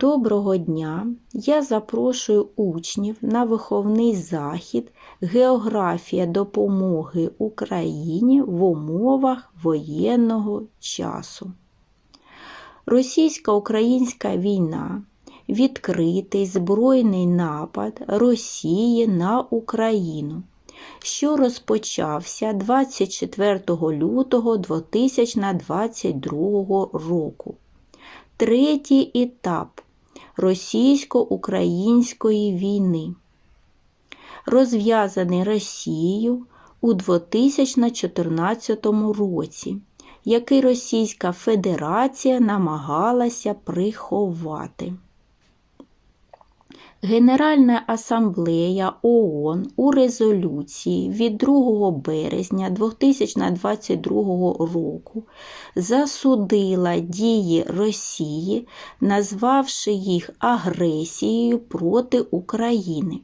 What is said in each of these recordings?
Доброго дня! Я запрошую учнів на виховний захід Географія допомоги Україні в умовах воєнного часу. Російсько-українська війна відкритий збройний напад Росії на Україну, що розпочався 24 лютого 2022 року. Третій етап російсько-української війни, розв'язаний Росією у 2014 році, який Російська Федерація намагалася приховати. Генеральна асамблея ООН у резолюції від 2 березня 2022 року засудила дії Росії, назвавши їх агресією проти України.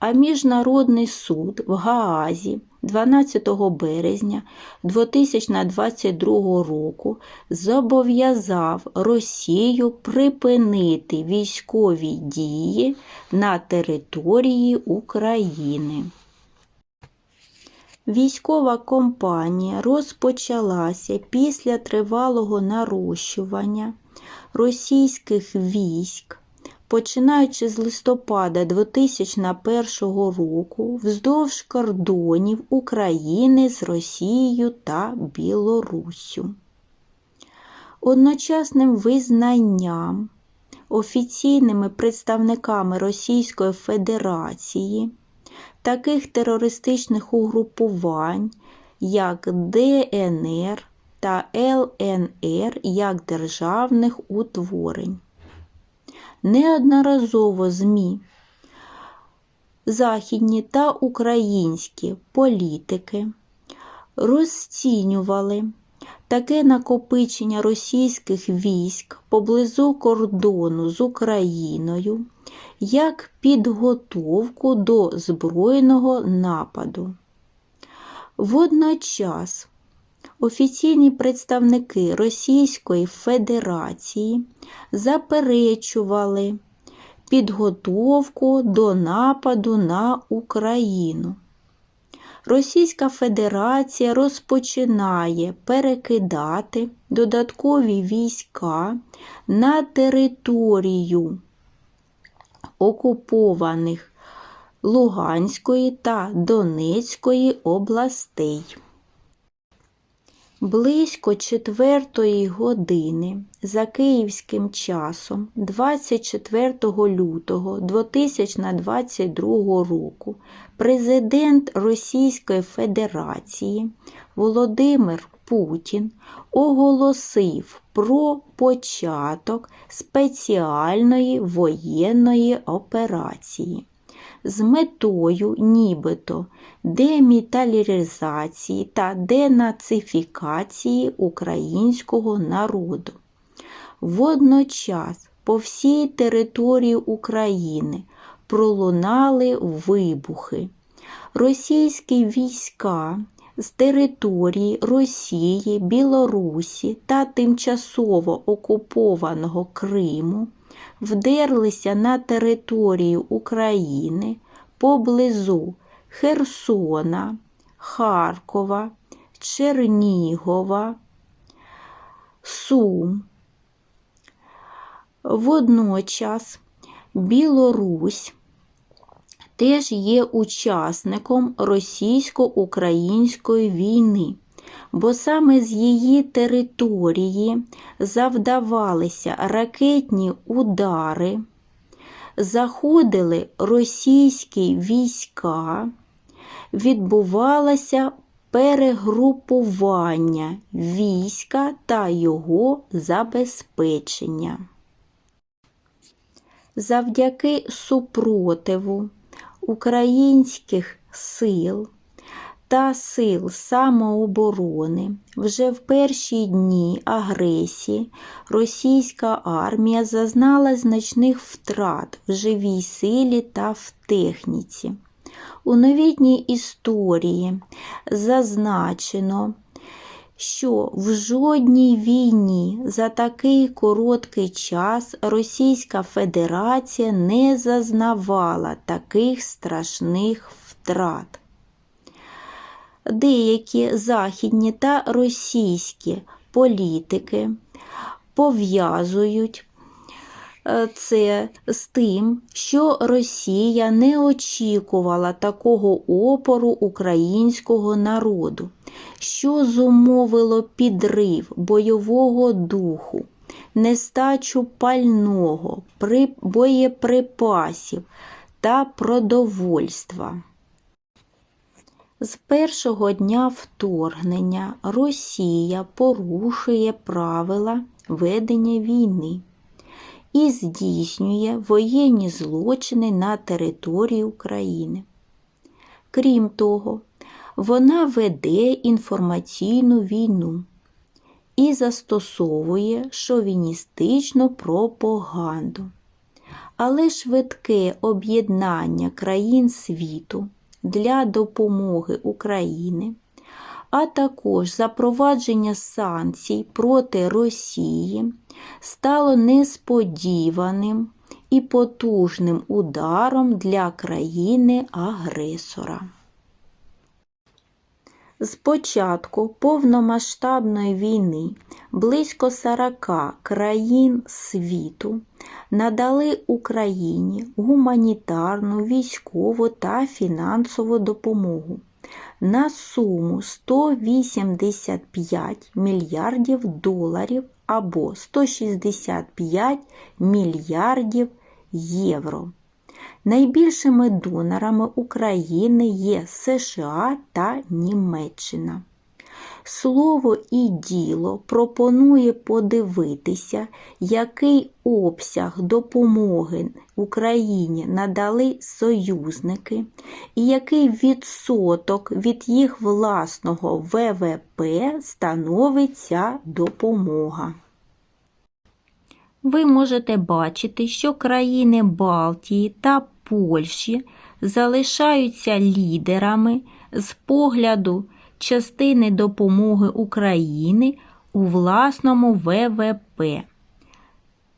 А Міжнародний суд в Гаазі 12 березня 2022 року зобов'язав Росію припинити військові дії на території України. Військова кампанія розпочалася після тривалого нарощування російських військ починаючи з листопада 2001 року вздовж кордонів України з Росією та Білоруссю. Одночасним визнанням офіційними представниками Російської Федерації таких терористичних угрупувань, як ДНР та ЛНР як державних утворень неодноразово ЗМІ, західні та українські політики розцінювали таке накопичення російських військ поблизу кордону з Україною як підготовку до збройного нападу. Водночас Офіційні представники Російської Федерації заперечували підготовку до нападу на Україну. Російська Федерація розпочинає перекидати додаткові війська на територію окупованих Луганської та Донецької областей. Близько четвертої години за київським часом, 24 лютого 2022 року, президент Російської Федерації Володимир Путін оголосив про початок спеціальної воєнної операції з метою нібито деміталізації та денацифікації українського народу. Водночас по всій території України пролунали вибухи. Російські війська з території Росії, Білорусі та тимчасово окупованого Криму вдерлися на територію України поблизу Херсона, Харкова, Чернігова, Сум. Водночас Білорусь теж є учасником російсько-української війни бо саме з її території завдавалися ракетні удари, заходили російські війська, відбувалося перегрупування війська та його забезпечення. Завдяки супротиву українських сил та сил самооборони вже в перші дні агресії російська армія зазнала значних втрат в живій силі та в техніці. У новітній історії зазначено, що в жодній війні за такий короткий час Російська Федерація не зазнавала таких страшних втрат. Деякі західні та російські політики пов'язують е, це з тим, що Росія не очікувала такого опору українського народу, що зумовило підрив бойового духу, нестачу пального, боєприпасів та продовольства. З першого дня вторгнення Росія порушує правила ведення війни і здійснює воєнні злочини на території України. Крім того, вона веде інформаційну війну і застосовує шовіністичну пропаганду. Але швидке об'єднання країн світу для допомоги Україні, а також запровадження санкцій проти Росії стало несподіваним і потужним ударом для країни-агресора. З початку повномасштабної війни близько 40 країн світу надали Україні гуманітарну, військову та фінансову допомогу на суму 185 мільярдів доларів або 165 мільярдів євро. Найбільшими донорами України є США та Німеччина. Слово і діло пропонує подивитися, який обсяг допомоги Україні надали союзники і який відсоток від їх власного ВВП становить ця допомога. Ви можете бачити, що країни Балтії та Польщі залишаються лідерами з погляду частини допомоги України у власному ВВП.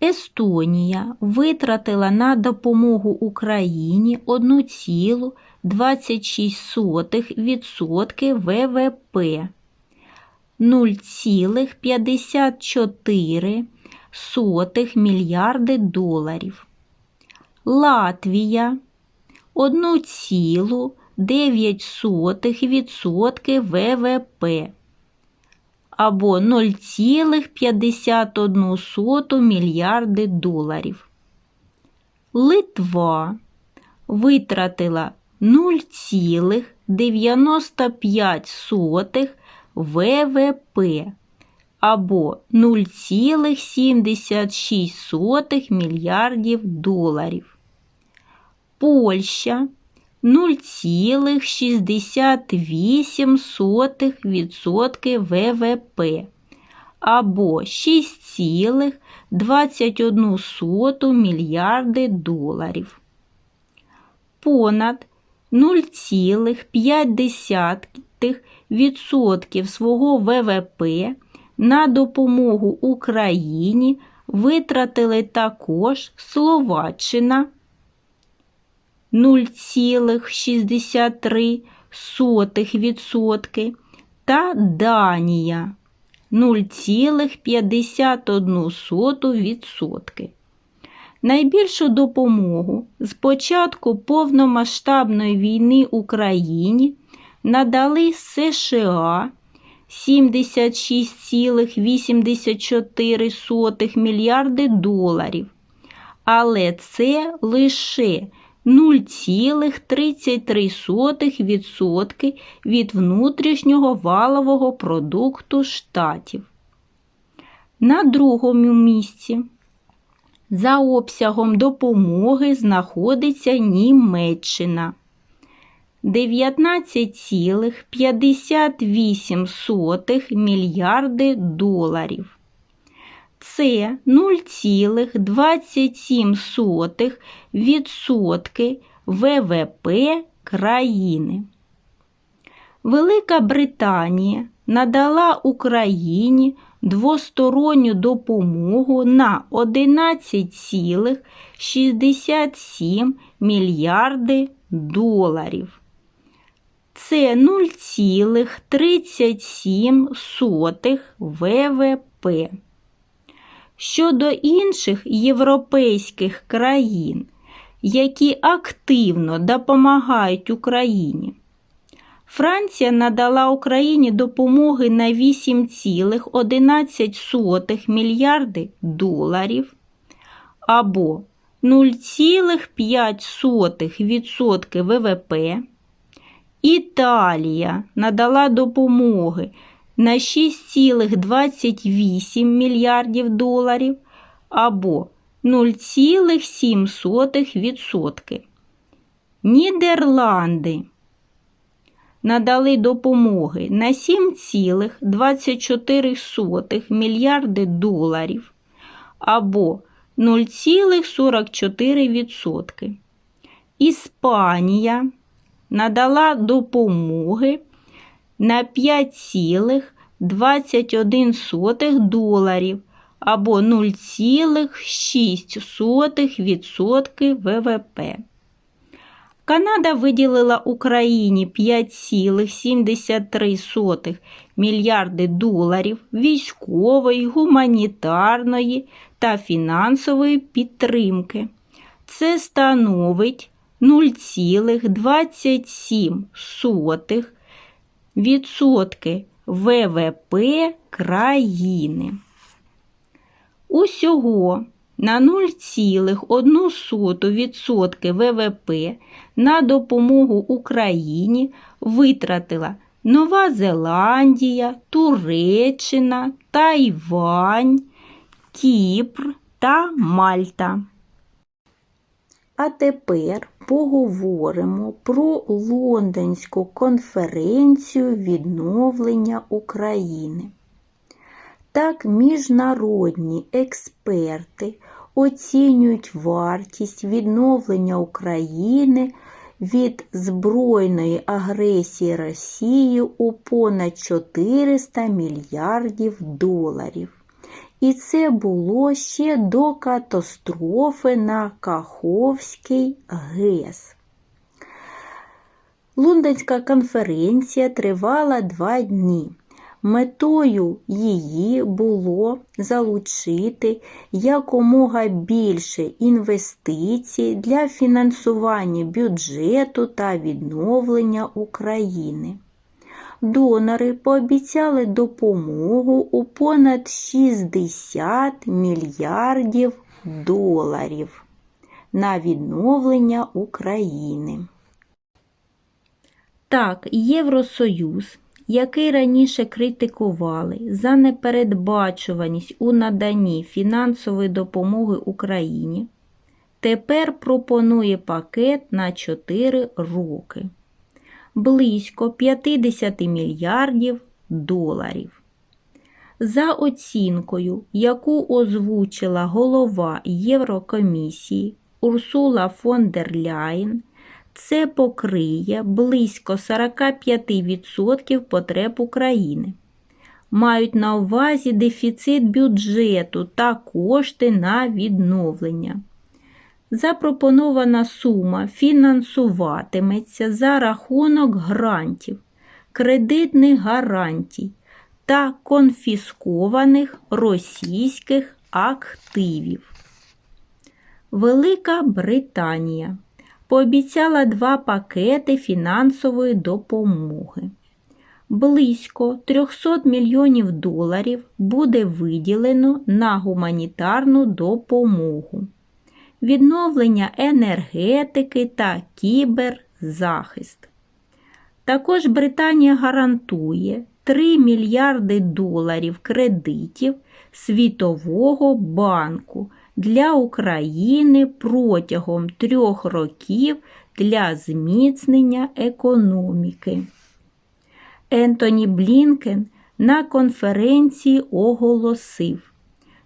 Естонія витратила на допомогу Україні 1,26% ВВП. 0,54 сотих мільярди доларів. Латвія 1,9% ВВП або 0,51 мільярди доларів. Литва витратила 0,95 ВВП або 0,76 мільярдів доларів. Польща 0,68% ВВП або 6,21 мільярди доларів. Понад 0,5% свого ВВП на допомогу Україні витратили також Словаччина 0,63% та Данія 0,51%. Найбільшу допомогу з початку повномасштабної війни Україні надали США 76,84 мільярди доларів. Але це лише 0,33% від внутрішнього валового продукту штатів. На другому місці за обсягом допомоги знаходиться Німеччина 19,58 мільярди доларів. Це 0,27% ВВП країни. Велика Британія надала Україні двосторонню допомогу на 11,67 мільярди доларів. Це 0,37 ВВП. Щодо інших європейських країн, які активно допомагають Україні, Франція надала Україні допомоги на 8,11 мільярди доларів або 0,5% ВВП. Італія надала допомоги на 6,28 мільярдів доларів або 0,7%. Нідерланди надали допомоги на 7,24 мільярди доларів або 0,44%. Іспанія надала допомоги на 5,21 доларів або 0,6% ВВП. Канада виділила Україні 5,73 мільярди доларів військової, гуманітарної та фінансової підтримки. Це становить 0,27 відсотки ВВП країни. Усього на 0,1% ВВП на допомогу Україні витратила Нова Зеландія, Туреччина, Тайвань, Кіпр та Мальта. А тепер поговоримо про Лондонську конференцію відновлення України. Так, міжнародні експерти оцінюють вартість відновлення України від збройної агресії Росії у понад 400 мільярдів доларів. І це було ще до катастрофи на Каховський ГЕС. Лондонська конференція тривала два дні. Метою її було залучити якомога більше інвестицій для фінансування бюджету та відновлення України. Донори пообіцяли допомогу у понад 60 мільярдів доларів на відновлення України. Так, Євросоюз який раніше критикували за непередбачуваність у наданні фінансової допомоги Україні, тепер пропонує пакет на 4 роки близько 50 мільярдів доларів. За оцінкою, яку озвучила голова Єврокомісії Урсула фон дер Ляєн, це покриє близько 45% потреб України. Мають на увазі дефіцит бюджету та кошти на відновлення. Запропонована сума фінансуватиметься за рахунок грантів, кредитних гарантій та конфіскованих російських активів. Велика Британія пообіцяла два пакети фінансової допомоги. Близько 300 мільйонів доларів буде виділено на гуманітарну допомогу, відновлення енергетики та кіберзахист. Також Британія гарантує 3 мільярди доларів кредитів Світового банку для України протягом трьох років для зміцнення економіки. Ентоні Блінкен на конференції оголосив,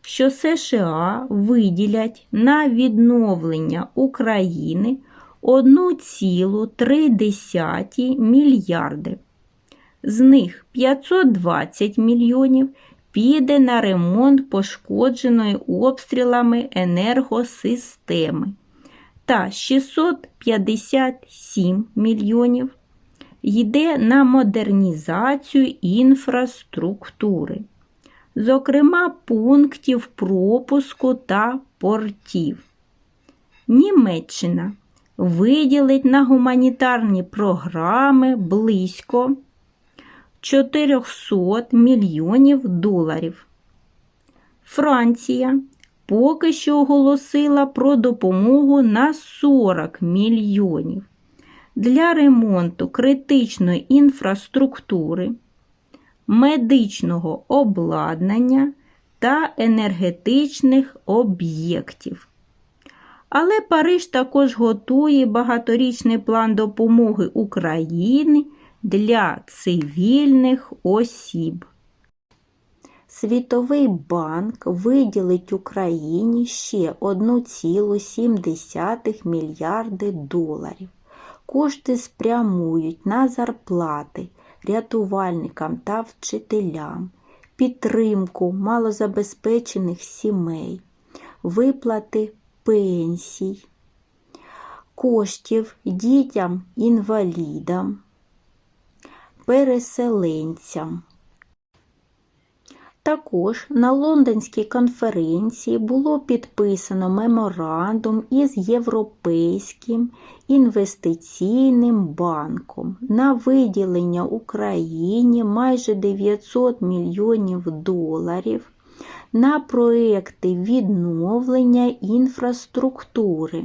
що США виділять на відновлення України 1,3 мільярди. З них 520 мільйонів піде на ремонт пошкодженої обстрілами енергосистеми та 657 мільйонів йде на модернізацію інфраструктури, зокрема пунктів пропуску та портів. Німеччина виділить на гуманітарні програми близько 400 мільйонів доларів. Франція поки що оголосила про допомогу на 40 мільйонів для ремонту критичної інфраструктури, медичного обладнання та енергетичних об'єктів. Але Париж також готує багаторічний план допомоги Україні для цивільних осіб. Світовий банк виділить Україні ще 1,7 мільярди доларів. Кошти спрямують на зарплати рятувальникам та вчителям, підтримку малозабезпечених сімей, виплати пенсій, коштів дітям-інвалідам, переселенцям. Також на лондонській конференції було підписано меморандум із Європейським інвестиційним банком. На виділення Україні майже 900 мільйонів доларів на проекти відновлення інфраструктури,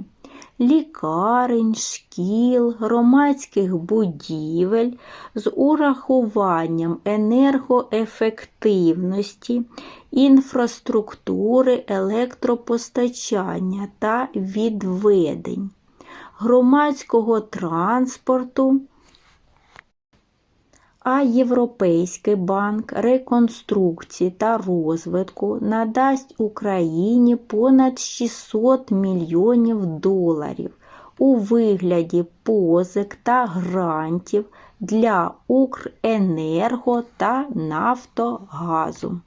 лікарень, шкіл, громадських будівель з урахуванням енергоефективності, інфраструктури електропостачання та відведень, громадського транспорту. А Європейський банк реконструкції та розвитку надасть Україні понад 600 мільйонів доларів у вигляді позик та грантів для Укренерго та Нафтогазу.